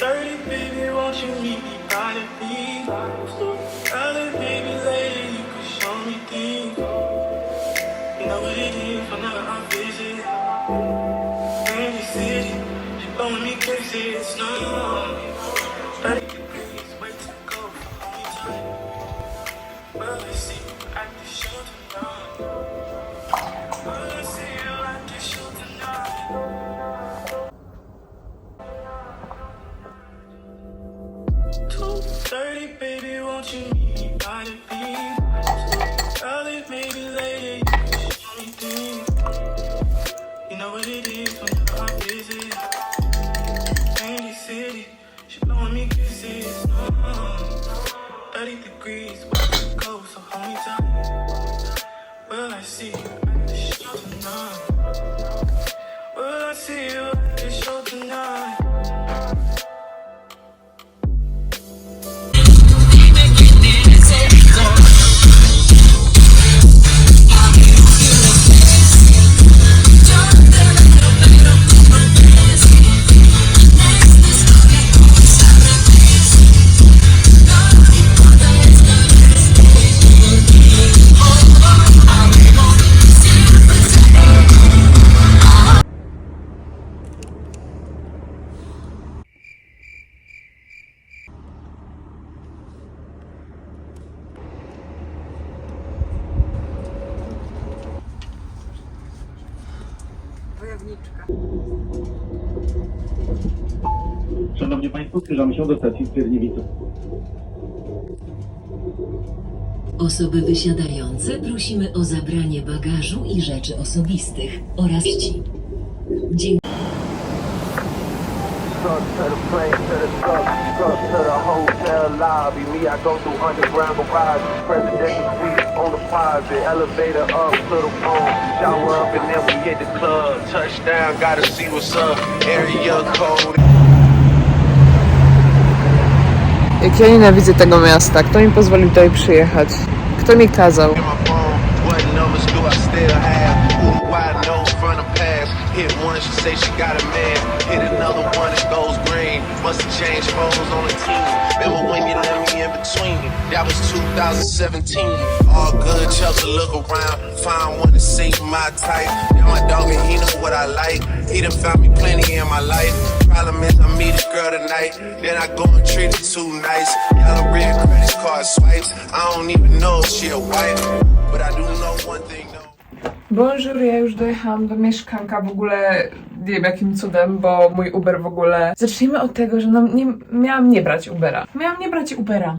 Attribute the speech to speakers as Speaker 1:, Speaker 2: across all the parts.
Speaker 1: 2.30, baby, won't you meet me by the beach? Early, baby, later, you 30 degrees, cold, so hold me tight. Will I see you at the show tonight?
Speaker 2: Szanowni Państwo, zbliżamy się do stacji Skierniewice.
Speaker 3: Osoby wysiadające prosimy o zabranie bagażu i rzeczy osobistych oraz ci. Dziękuję.
Speaker 4: Truck to the plane, to the truck, truck to the hotel lobby. Me, I go through underground garage, presidential suite on the closet, elevator up to the phone, shower up and then we hit the club. Touchdown, gotta see what's up. Area code.
Speaker 5: Jak ja nienawidzę tego miasta. Kto mi pozwolił tutaj przyjechać? Kto mi kazał?
Speaker 4: in my phone. What numbers do I have? Ooh, wide nose from the past. Hit one, she say she got a man. Hit another one, it goes green. Must have changed phones on the team. That was 2017. All good, Chelsea look around. Find one to see my type. Now my dog, and he know what I like. He done found me plenty in my life. Problem is, I meet a girl tonight. Then I go and treat her too nice. Yellow red credit card swipes. I don't even know if she a wife. But I do know one thing.
Speaker 5: Bonjour, ja już dojechałam do mieszkanka w ogóle nie wiem jakim cudem, bo mój Uber w ogóle... Zacznijmy od tego, że no nie, miałam nie brać Ubera. Miałam nie brać Ubera.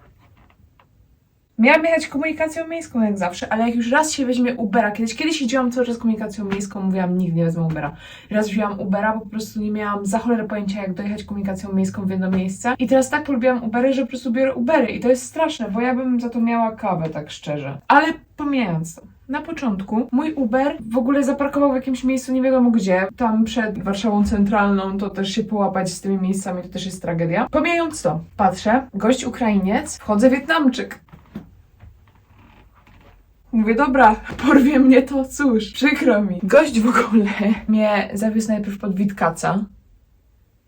Speaker 5: Miałam jechać komunikacją miejską jak zawsze, ale jak już raz się weźmie Ubera, kiedyś, kiedyś jeździłam cały czas komunikacją miejską, mówiłam nigdy nie wezmę Ubera. Raz wzięłam Ubera, bo po prostu nie miałam za cholerę pojęcia jak dojechać komunikacją miejską w jedno miejsce. I teraz tak polubiłam Ubery, że po prostu biorę Ubery i to jest straszne, bo ja bym za to miała kawę, tak szczerze. Ale pomijając to. Na początku mój Uber w ogóle zaparkował w jakimś miejscu nie wiadomo gdzie, tam przed Warszawą Centralną, to też się połapać z tymi miejscami, to też jest tragedia. Pomijając to, patrzę, gość Ukrainiec, wchodzę Wietnamczyk. Mówię, dobra, porwie mnie to, cóż, przykro mi. Gość w ogóle mnie zawiózł najpierw pod Witkaca.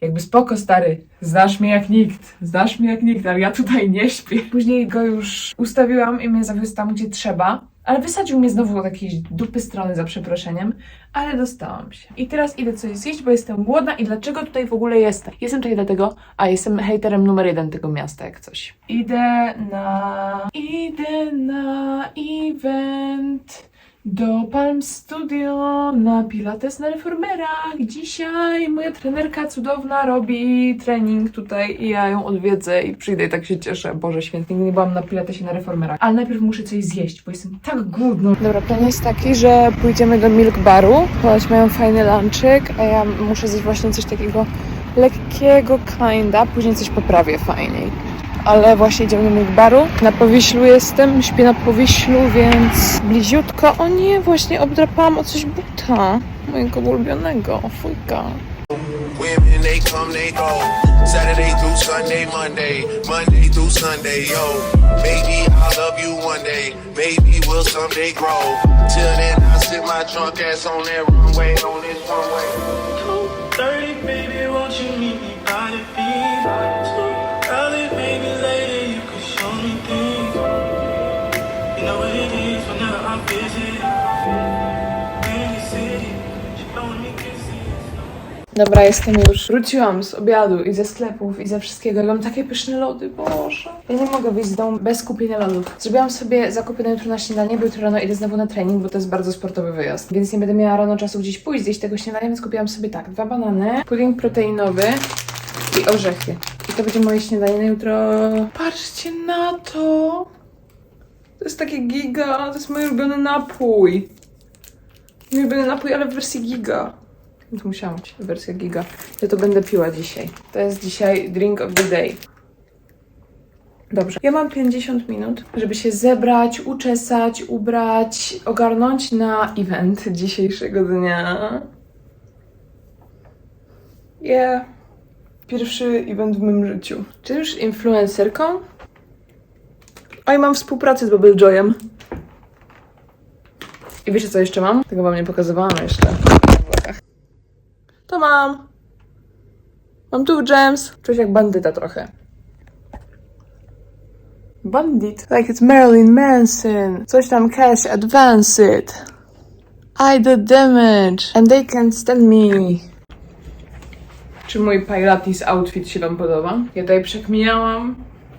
Speaker 5: Jakby spoko, stary, znasz mnie jak nikt, znasz mnie jak nikt, ale ja tutaj nie śpię. Później go już ustawiłam i mnie zawiózł tam, gdzie trzeba, ale wysadził mnie znowu od jakiejś dupy strony za przeproszeniem, ale dostałam się. I teraz idę coś zjeść, bo jestem głodna i dlaczego tutaj w ogóle jestem? Jestem tutaj dlatego, a jestem hejterem numer jeden tego miasta, jak coś. Idę na... idę na event... Do Palm Studio na Pilates na reformerach. Dzisiaj moja trenerka cudowna robi trening tutaj i ja ją odwiedzę i przyjdę i tak się cieszę. Boże święty, nie byłam na Pilatesie na reformerach. Ale najpierw muszę coś zjeść, bo jestem tak głodna. Dobra, plan jest taki, że pójdziemy do Milk Baru. Choć mają fajny lunchek, a ja muszę zjeść właśnie coś takiego lekkiego kinda. Później coś poprawię fajniej ale właśnie idziemy do Baru. Na Powiślu jestem, śpię na Powiślu, więc bliziutko. O nie, właśnie obdrapałam o coś buta mojego ulubionego, fujka.
Speaker 4: Till then, I sit my drunk ass on that runway, on this runway.
Speaker 1: 2.30,
Speaker 5: Dobra, jestem już. Wróciłam z obiadu i ze sklepów i ze wszystkiego. Ja mam takie pyszne lody, boże. Ja nie mogę wyjść z domu bez kupienia lodów. Zrobiłam sobie zakupy na jutro na śniadanie, bo jutro rano idę znowu na trening, bo to jest bardzo sportowy wyjazd. Więc nie będę miała rano czasu gdzieś pójść, zjeść tego śniadania, więc kupiłam sobie tak, dwa banany, pudding proteinowy i orzechy. I to będzie moje śniadanie na jutro. Patrzcie na to! To jest takie giga, to jest mój ulubiony napój. Mój ulubiony napój, ale w wersji giga. Musiałam być wersja giga. Ja to będę piła dzisiaj. To jest dzisiaj drink of the day. Dobrze. Ja mam 50 minut, żeby się zebrać, uczesać, ubrać, ogarnąć na event dzisiejszego dnia. Yeah. Pierwszy event w moim życiu. Czy już influencerką? Oj, mam współpracę z Bubble Joyem. I wiecie co jeszcze mam? Tego wam nie pokazywałam jeszcze. To mam. Mam tu gems. Czuć jak bandyta trochę. Bandit. Like it's Marilyn Manson. Coś tam cash advanced. I did damage. And they can't stand me. Czy mój Pilates outfit się wam podoba? Ja tutaj przekminiałam.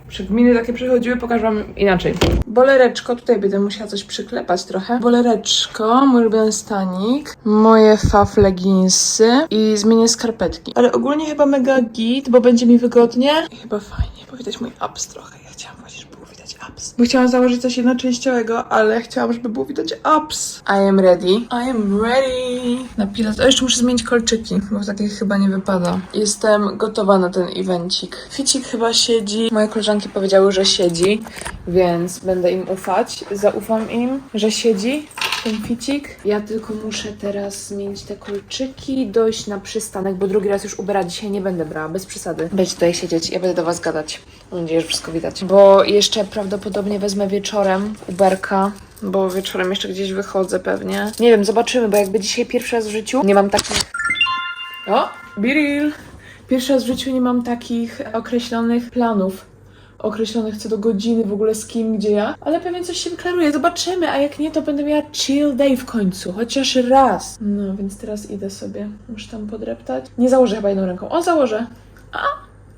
Speaker 5: Przekminy takie przechodziły, pokażę wam inaczej. Bolereczko, tutaj będę musiała coś przyklepać trochę. Bolereczko, mój ulubiony stanik, moje faf leginsy i zmienię skarpetki. Ale ogólnie chyba mega git, bo będzie mi wygodnie i chyba fajnie, widać mój abs trochę. Ja chciałam właśnie, żeby było widać abs. Bo chciałam założyć coś jednoczęściowego, ale chciałam, żeby było widać abs. I am ready. I am ready. Na pilat. O, jeszcze muszę zmienić kolczyki, bo takich chyba nie wypada. Jestem gotowa na ten evencik. Ficik chyba siedzi. Moje koleżanki powiedziały, że siedzi, więc będę im ufać. Zaufam im, że siedzi ten ficik. Ja tylko muszę teraz zmienić te kolczyki, dojść na przystanek, bo drugi raz już Ubera dzisiaj nie będę brała, bez przesady. Będzie tutaj siedzieć, ja będę do was gadać. Mam nadzieję, że wszystko widać. Bo jeszcze prawdopodobnie wezmę wieczorem Uberka, bo wieczorem jeszcze gdzieś wychodzę pewnie. Nie wiem, zobaczymy, bo jakby dzisiaj pierwszy raz w życiu nie mam takich... O, Biril! Pierwszy raz w życiu nie mam takich określonych planów. Określonych co do godziny, w ogóle z kim, gdzie ja. Ale pewnie coś się wyklaruje, zobaczymy. A jak nie, to będę miała chill day w końcu. Chociaż raz. No, więc teraz idę sobie. Muszę tam podreptać. Nie założę chyba jedną ręką. O, założę. A,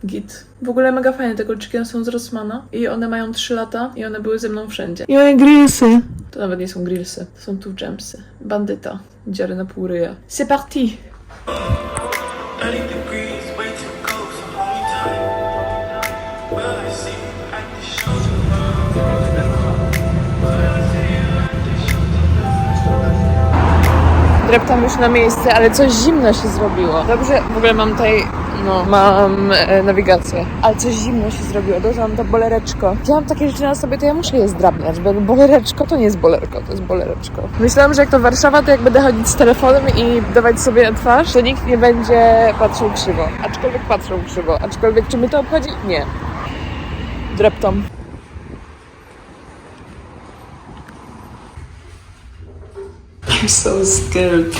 Speaker 5: git. W ogóle mega fajne te kolczyki, one są z Rossmana. I one mają 3 lata i one były ze mną wszędzie. I moje grillsy. To nawet nie są grillsy, to są tu gemsy. Bandyta. Dziary na pół ryja. C'est parti!
Speaker 1: Tomorrow?
Speaker 5: Dreptam już na miejsce, ale coś zimno się zrobiło. Dobrze, w ogóle mam tutaj, no, mam e, nawigację. Ale coś zimno się zrobiło, dożyłam to bolereczko. Ja mam takie rzeczy na sobie, to ja muszę je zdrabniać, bo bolereczko to nie jest bolerko, to jest bolereczko. Myślałam, że jak to Warszawa, to jak będę chodzić z telefonem i dawać sobie twarz, to nikt nie będzie patrzył krzywo. Aczkolwiek patrzą krzywo. Aczkolwiek czy mnie to obchodzi? Nie. Dreptam. I'm so scared.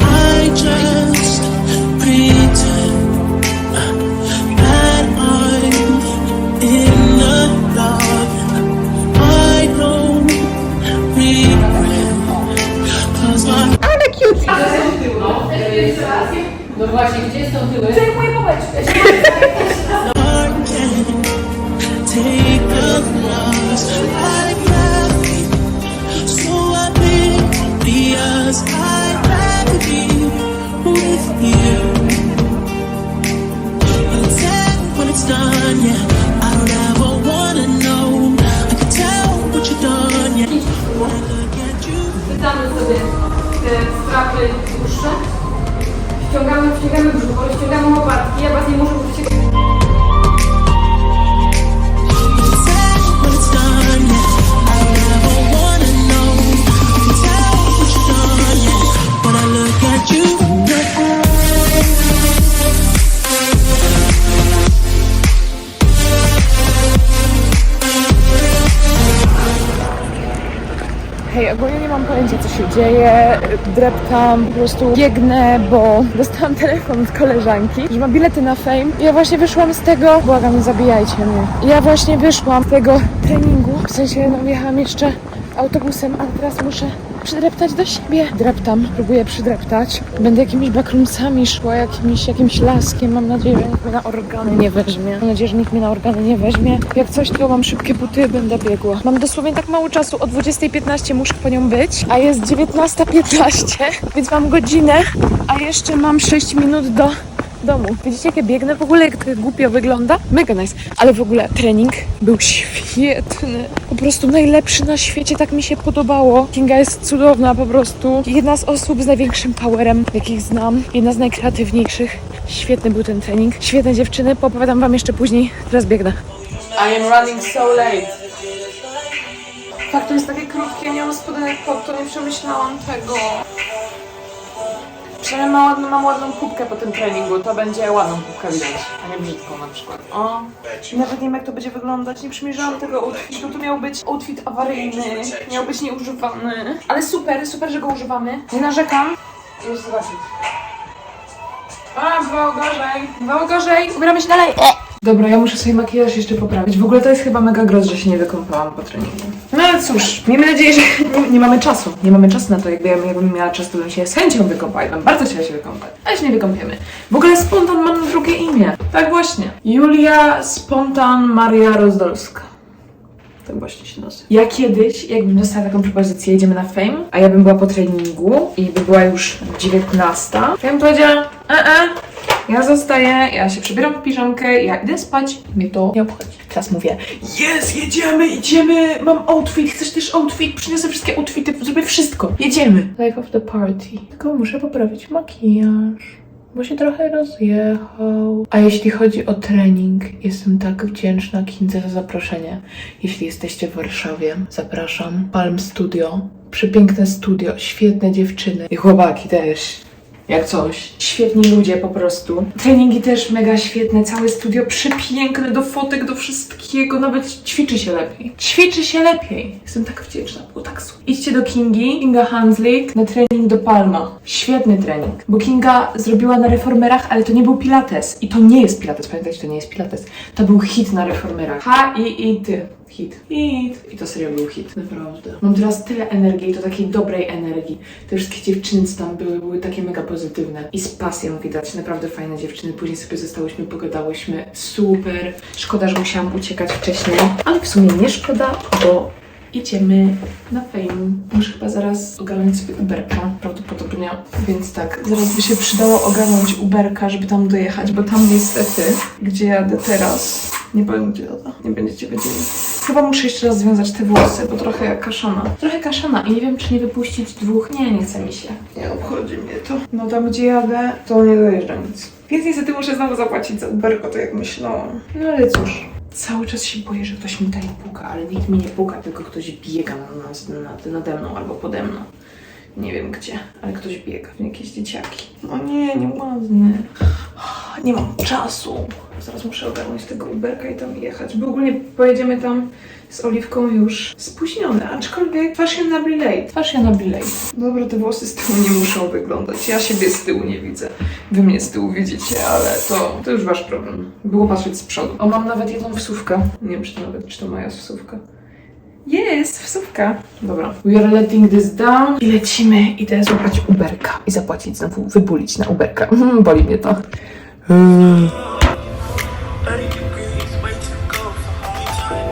Speaker 6: I just pretend that I'm in
Speaker 5: się dzieje. Dreptam, po prostu biegnę, bo dostałam telefon od koleżanki, że ma bilety na fame. Ja właśnie wyszłam z tego, błagam, nie zabijajcie mnie. Ja właśnie wyszłam z tego treningu, w sensie, no jechałam jeszcze autobusem, ale teraz muszę przydreptać do siebie. Dreptam, próbuję przydreptać. Będę jakimiś backroomsami szła, jakimś, jakimś laskiem. Mam nadzieję, że nikt mnie na organy nie weźmie. Mam nadzieję, że nikt mnie na organy nie weźmie. Jak coś, to mam szybkie buty, będę biegła. Mam dosłownie tak mało czasu, o 20.15 muszę po nią być, a jest 19.15, więc mam godzinę, a jeszcze mam 6 minut do domu. Widzicie, jak ja biegnę? W ogóle jak głupio wygląda? Mega nice. Ale w ogóle trening był świetny. Po prostu najlepszy na świecie, tak mi się podobało. Kinga jest cudowna po prostu. Jedna z osób z największym powerem, jakich znam. Jedna z najkreatywniejszych. Świetny był ten trening. Świetne dziewczyny. Poopowiadam wam jeszcze później. Teraz biegnę. I am running so late. Tak, to jest takie krótkie, nie mam spodenek pod to, nie przemyślałam tego. Przynajmniej mam ładną, mam ładną kubkę po tym treningu, to będzie ładną kubkę widać, a nie brzydką na przykład. O, nawet nie wiem jak to będzie wyglądać, nie przymierzałam tego outfitu, to miał być outfit awaryjny, miał być nieużywany. Ale super, super, że go używamy. Nie narzekam. Już zobaczyć. A, było gorzej, było gorzej, ubieramy się dalej. Dobra, ja muszę sobie makijaż jeszcze poprawić. W ogóle to jest chyba mega groz, że się nie wykąpałam po treningu. No cóż, miejmy nadzieję, że nie, nie mamy czasu. Nie mamy czasu na to. Jakby ja jakbym miała czas, to bym się z chęcią wykąpała. Ja bym bardzo chciała się wykąpać. Ale się nie wykąpiemy. W ogóle Spontan mam drugie imię. Tak właśnie. Julia Spontan Maria Rozdolska. Tak właśnie się nazywa. Ja kiedyś, jakbym dostała taką propozycję, jedziemy na fame, a ja bym była po treningu i by była już 19, to ja bym powiedziała, e, e, ja zostaję, ja się przebieram w piżamkę, ja idę spać, mnie to nie obchodzi. Teraz mówię, jest, jedziemy, idziemy, mam outfit, chcesz też outfit, przyniosę wszystkie outfity, zrobię wszystko, jedziemy. Life of the party. Tylko muszę poprawić makijaż bo się trochę rozjechał. A jeśli chodzi o trening, jestem tak wdzięczna Kindze za zaproszenie. Jeśli jesteście w Warszawie, zapraszam. Palm Studio. Przepiękne studio, świetne dziewczyny. I chłopaki też. Jak coś. Świetni ludzie po prostu. Treningi też mega świetne, całe studio przepiękne, do fotek, do wszystkiego, nawet ćwiczy się lepiej. Ćwiczy się lepiej. Jestem tak wdzięczna, było tak super. Idźcie do Kingi, Kinga Hanslik, na trening do Palma. Świetny trening, bo Kinga zrobiła na reformerach, ale to nie był pilates. I to nie jest pilates, pamiętajcie, to nie jest pilates. To był hit na reformerach. H, I, I, Ty. Hit. Hit. I to serio był hit. Naprawdę. Mam teraz tyle energii, to takiej dobrej energii. Te wszystkie dziewczyny, co tam były, były takie mega pozytywne. I z pasją widać. Naprawdę fajne dziewczyny. Później sobie zostałyśmy, pogadałyśmy. Super. Szkoda, że musiałam uciekać wcześniej. Ale w sumie nie szkoda, bo idziemy na fame. Muszę chyba zaraz ogarnąć sobie Uberka, prawdopodobnie. Więc tak, zaraz by się przydało ogarnąć Uberka, żeby tam dojechać, bo tam niestety, gdzie jadę teraz, nie powiem gdzie jadę, nie będziecie wiedzieli. Chyba muszę jeszcze raz związać te włosy, bo trochę kaszana. Trochę kaszana i nie wiem, czy nie wypuścić dwóch. Nie, nie chce mi się. Nie obchodzi mnie to. No tam, gdzie jadę, to nie dojeżdża nic. Więc niestety muszę znowu zapłacić za Uberko, tak jak myślałam. No ale cóż. Cały czas się boję, że ktoś mi tutaj puka, ale nikt mi nie puka, tylko ktoś biega na nas, nad, nade mną albo pode mną. Nie wiem gdzie, ale ktoś biega, jakieś dzieciaki. O nie, nieładny. Nie mam czasu. Zaraz muszę ogarnąć tego Uberka i tam jechać, bo ogólnie pojedziemy tam z Oliwką już spóźnione, aczkolwiek fashionably late. Fashionably late. Dobra, te włosy z tyłu nie muszą wyglądać. Ja siebie z tyłu nie widzę. Wy mnie z tyłu widzicie, ale to, to już wasz problem. Było patrzeć z przodu. O, mam nawet jedną wsówkę. Nie wiem, czy to nawet, czy to moja wsówka. Jest, wsówka. Dobra. We are letting this down. I lecimy. Idę złapać Uberka i zapłacić znowu, wybulić na Uberka. Boli mnie to.
Speaker 1: 30 degrees, way too cold for homie time.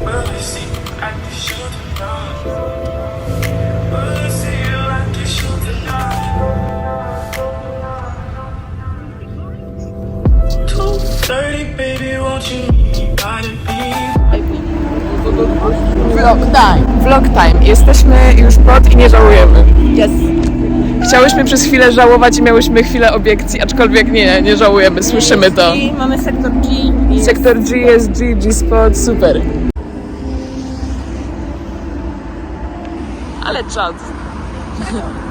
Speaker 1: Will I see you at the show tonight? Will I see you at the show tonight? Two thirty, baby, won't you meet me by the beach?
Speaker 5: Vlog time. Vlog time. Jesteśmy już pod i nie żałujemy. Yes. Chciałyśmy przez chwilę żałować i miałyśmy chwilę obiekcji, aczkolwiek nie, nie żałujemy, słyszymy to.
Speaker 7: Mamy sektor G.
Speaker 5: Sektor G jest G, G-Spot, super. Ale czad.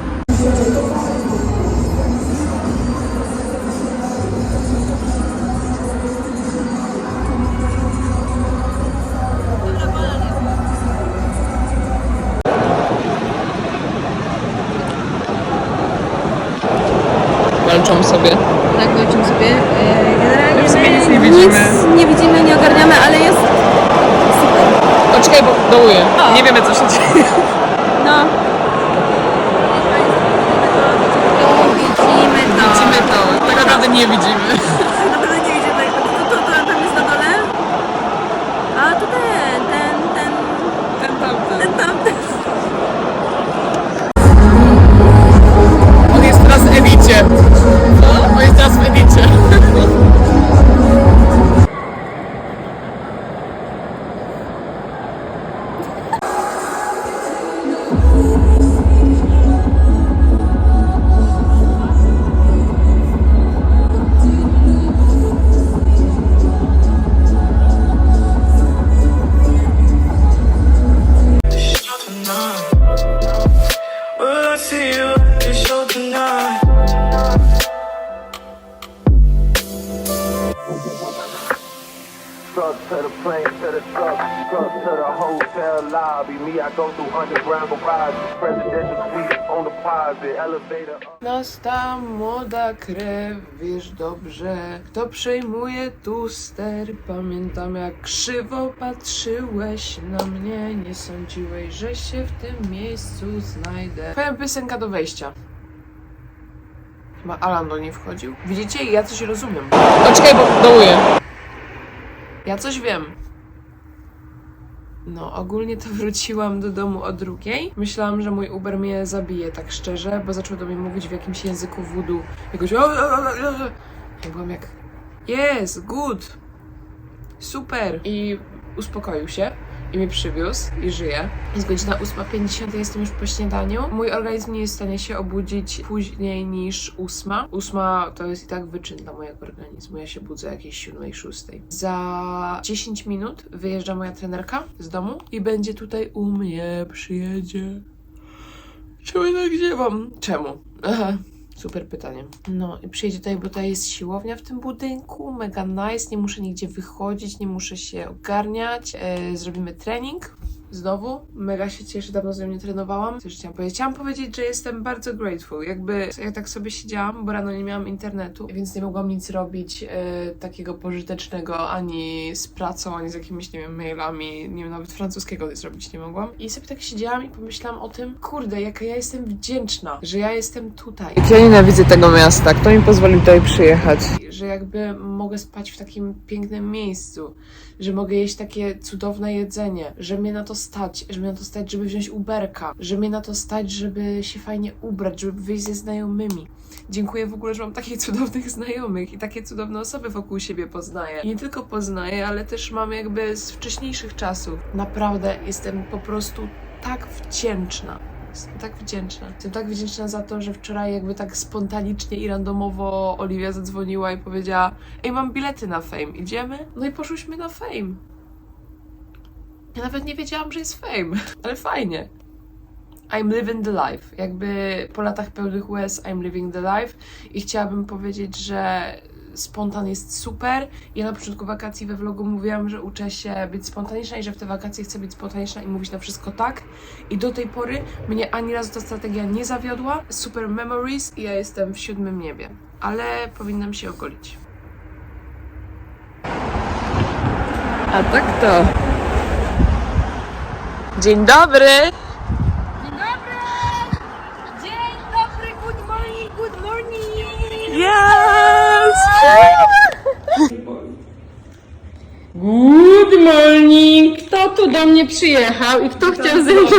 Speaker 5: sobie.
Speaker 7: Tak, walczymy sobie. E, Generalnie
Speaker 5: w sumie nic nie widzimy.
Speaker 7: Nic nie widzimy, nie ogarniamy, ale jest super.
Speaker 5: O, czekaj, bo dołuję. Nie wiemy, co się dzieje.
Speaker 7: No. Widzimy to.
Speaker 5: Widzimy to. Tak naprawdę nie widzimy.
Speaker 7: Naprawdę nie widzimy. To, to, to tam jest na dole? A to ten, ten, ten,
Speaker 5: Ten tamten.
Speaker 7: ten tamten.
Speaker 5: On jest teraz w. Co? On jest Nas ta młoda krew, wiesz dobrze, kto przejmuje tu ster. Pamiętam jak krzywo patrzyłeś na mnie, nie sądziłeś, że się w tym miejscu znajdę. Powiem piosenka do wejścia. Chyba Alan do niej wchodził. Widzicie? Ja coś rozumiem. O, czekaj, bo dołuję. Ja coś wiem. No, ogólnie to wróciłam do domu o drugiej. Myślałam, że mój Uber mnie zabije, tak szczerze, bo zaczął do mnie mówić w jakimś języku voodoo. Jakoś... Ja byłam jak... Jest, good, super. I uspokoił się i mnie przywiózł i żyje. Jest godzina 8.50, jestem już po śniadaniu. Mój organizm nie jest w stanie się obudzić później niż 8. 8 to jest i tak wyczyn dla mojego organizmu. Ja się budzę jakieś 7, 6. Za 10 minut wyjeżdża moja trenerka z domu i będzie tutaj u mnie, przyjedzie. Czemu tak ziewam? Czemu? Aha. Super pytanie. No i przyjedzie tutaj, bo tutaj jest siłownia w tym budynku, mega nice, nie muszę nigdzie wychodzić, nie muszę się ogarniać. E, zrobimy trening. Znowu, mega się cieszę, dawno z nią nie trenowałam. Coś chciałam powiedzieć. Chciałam powiedzieć, że jestem bardzo grateful. Jakby ja tak sobie siedziałam, bo rano nie miałam internetu, więc nie mogłam nic robić e, takiego pożytecznego ani z pracą, ani z jakimiś, nie wiem, mailami, nie wiem, nawet francuskiego zrobić nie mogłam. I sobie tak siedziałam i pomyślałam o tym, kurde, jaka ja jestem wdzięczna, że ja jestem tutaj. Ja nienawidzę tego miasta. Kto mi pozwolił tutaj przyjechać? Że jakby mogę spać w takim pięknym miejscu, że mogę jeść takie cudowne jedzenie, że mnie na to stać, że mnie na to stać, żeby wziąć Uberka, że mnie na to stać, żeby się fajnie ubrać, żeby wyjść ze znajomymi. Dziękuję w ogóle, że mam takich cudownych znajomych i takie cudowne osoby wokół siebie poznaję. I nie tylko poznaję, ale też mam jakby z wcześniejszych czasów. Naprawdę jestem po prostu tak wdzięczna. Jestem tak wdzięczna. Jestem tak wdzięczna za to, że wczoraj jakby tak spontanicznie i randomowo Oliwia zadzwoniła i powiedziała Ej, mam bilety na Fame, idziemy? No i poszłyśmy na Fame. Ja nawet nie wiedziałam, że jest Fame, ale fajnie. I'm living the life. Jakby po latach pełnych łez I'm living the life i chciałabym powiedzieć, że spontan jest super. Ja na początku wakacji we vlogu mówiłam, że uczę się być spontaniczna i że w te wakacje chcę być spontaniczna i mówić na wszystko tak. I do tej pory mnie ani razu ta strategia nie zawiodła. Super memories i ja jestem w siódmym niebie. Ale powinnam się ogolić. A tak to. Dzień dobry!
Speaker 7: Dzień dobry, good morning, good morning.
Speaker 5: Yes!
Speaker 8: Good morning! Kto tu do mnie przyjechał i kto chciał ze mną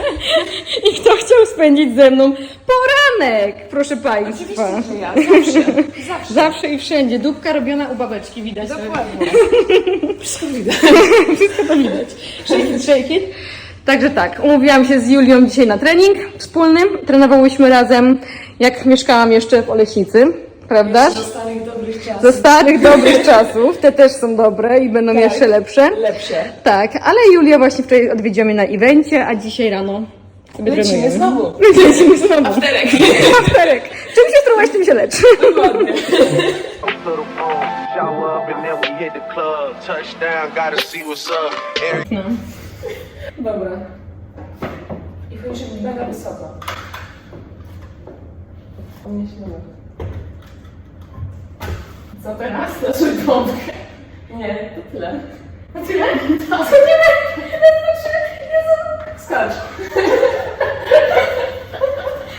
Speaker 8: i kto chciał spędzić ze mną proszę Państwa.
Speaker 5: Ja, zawsze. Zawsze.
Speaker 8: Zawsze i wszędzie. Dupka robiona u babeczki, widać.
Speaker 5: Dokładnie. Wszystko widać.
Speaker 8: Wszystko to widać. Shake it, shake it. Także tak, umówiłam się z Julią dzisiaj na trening wspólny. Trenowałyśmy razem, jak mieszkałam jeszcze w Oleśnicy, prawda?
Speaker 5: Do starych dobrych czasów.
Speaker 8: Ze starych, dobrych czasów. Te też są dobre i będą jeszcze lepsze.
Speaker 5: Lepsze.
Speaker 8: Tak, ale Julia właśnie wczoraj odwiedziła mnie na evencie, a dzisiaj rano sobie
Speaker 5: Lecimy
Speaker 8: trenujemy.
Speaker 5: znowu.
Speaker 8: Lecimy znowu.
Speaker 5: Afterek.
Speaker 8: Afterek. Czym się trułaś, tym się lecz.
Speaker 5: Dokładnie.
Speaker 4: Every
Speaker 5: Dobra. I być mega wysoko. Pomyślmy. Co teraz? Na swój pompkę. Nie, to tyle. To tyle? To nie Znaczy, Jezu, skacz.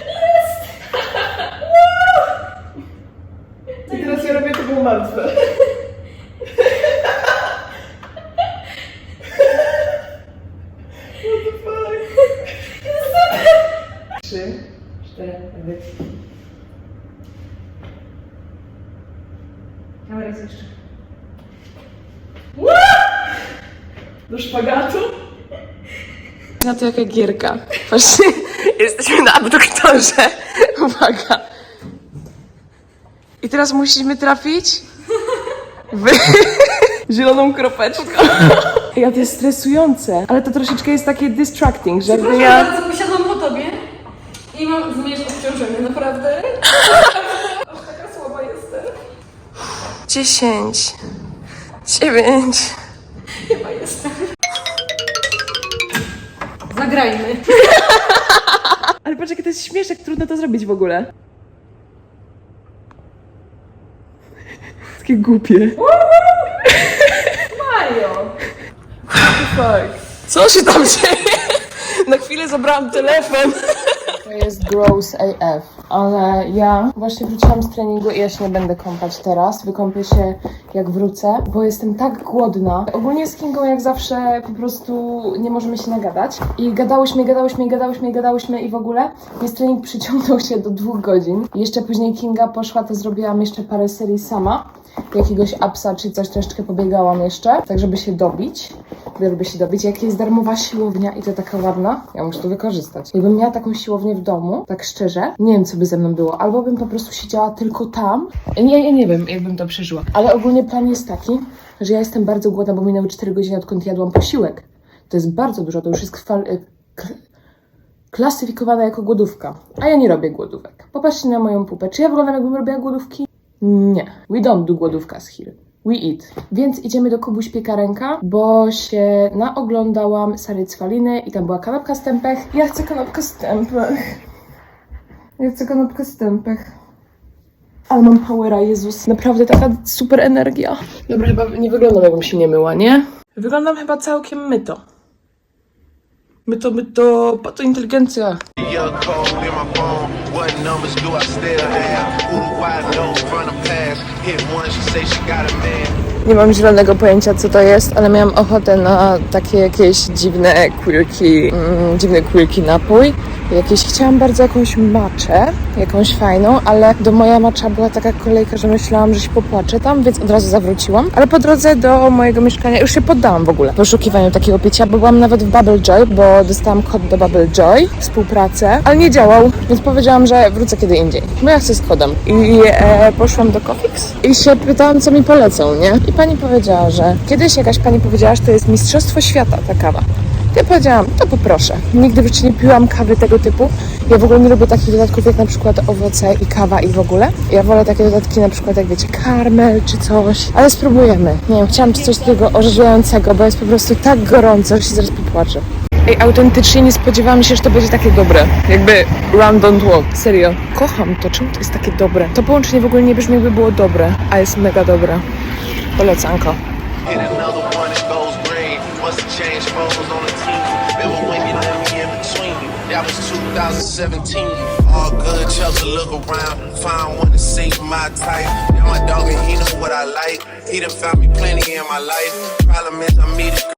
Speaker 5: Jest! I teraz ja robię to było martwe. Trzy, cztery. Kamera jest jeszcze. Do szpagatu? Na to jaka gierka. Właśnie jesteśmy na abduktorze. Uwaga. I teraz musimy trafić w zieloną kropeczką. Ja to jest stresujące, ale to troszeczkę jest takie distracting, że jakby ja...
Speaker 8: bardzo usiadłam po tobie i mam zmniejszyć obciążenie, naprawdę. Aż taka słaba jestem.
Speaker 5: Dziesięć. Dziewięć.
Speaker 8: Zagrajmy.
Speaker 5: Ale patrz, jakie to jest śmieszek, trudno to zrobić w ogóle. Takie głupie.
Speaker 8: Mario.
Speaker 5: Fuck. Co się tam dzieje? Na chwilę zabrałam telefon. To jest gross AF, ale ja właśnie wróciłam z treningu i ja się nie będę kąpać teraz. Wykąpię się jak wrócę, bo jestem tak głodna. Ogólnie z Kingą jak zawsze po prostu nie możemy się nagadać. I gadałyśmy, gadałyśmy, gadałyśmy, gadałyśmy i w ogóle. Więc trening przyciągnął się do dwóch godzin. Jeszcze później Kinga poszła, to zrobiłam jeszcze parę serii sama. Jakiegoś apsa czy coś, troszeczkę pobiegałam jeszcze, tak żeby się dobić. Żeby się dobić. Jak jest darmowa siłownia i to taka ładna, ja muszę to wykorzystać. Jakbym miała taką siłownię w domu, tak szczerze, nie wiem co by ze mną było. Albo bym po prostu siedziała tylko tam. Nie, ja nie wiem, jakbym to przeżyła. Ale ogólnie plan jest taki, że ja jestem bardzo głodna, bo minęły 4 godziny odkąd jadłam posiłek. To jest bardzo dużo, to już jest kwal... y, k- klasyfikowana jako głodówka. A ja nie robię głodówek. Popatrzcie na moją pupę. Czy ja wyglądam jakbym robiła głodówki? Nie. We don't do głodówka z here. We eat. Więc idziemy do Kubuś Piekarenka, bo się naoglądałam Sary Cwaliny i tam była kanapka z tempeh. Ja chcę kanapkę z tempeh. Ja chcę kanapkę z tempeh. Ale mam powera, Jezus. Naprawdę taka super energia. Dobra, chyba nie wyglądam jakbym się nie myła, nie? Wyglądam chyba całkiem myto. Po to inteligencja.
Speaker 4: My phone. What numbers do I still have? Who do I know from the past? Hit one, she say she got a man.
Speaker 5: Nie mam zielonego pojęcia, co to jest, ale miałam ochotę na takie jakieś dziwne quirky, mm, dziwny quirky napój. Jakieś, chciałam bardzo jakąś maczę, jakąś fajną, ale do moja macza była taka kolejka, że myślałam, że się popłaczę tam, więc od razu zawróciłam. Ale po drodze do mojego mieszkania już się poddałam w ogóle poszukiwaniu takiego picia, bo byłam nawet w Bubble Joy, bo dostałam kod do Bubble Joy, współpracę, ale nie działał, więc powiedziałam, że wrócę kiedy indziej. Bo ja chcę z kodem. I e, poszłam do Cofix i się pytałam, co mi polecą, nie? I pani powiedziała, że kiedyś jakaś pani powiedziała, że to jest mistrzostwo świata ta kawa. Ja powiedziałam, to poproszę. Nigdy w życiu nie piłam kawy tego typu. Ja w ogóle nie lubię takich dodatków jak na przykład owoce i kawa i w ogóle. Ja wolę takie dodatki na przykład jak wiecie, karmel czy coś. Ale spróbujemy. Nie wiem, chciałam coś takiego orzeźwiającego, bo jest po prostu tak gorąco, że się zaraz popłaczę. Ej, autentycznie nie spodziewałam się, że to będzie takie dobre. Jakby run don't walk. Serio. Kocham to. Czemu to jest takie dobre? To połączenie w ogóle nie brzmi jakby było dobre, a jest mega dobre. Polecanko.
Speaker 4: Hit That was 2017. All good, Chelsea, look around. Find one that seems my type. Now my dog, and he know what I like. He done found me plenty in my life. Problem is, I meet it.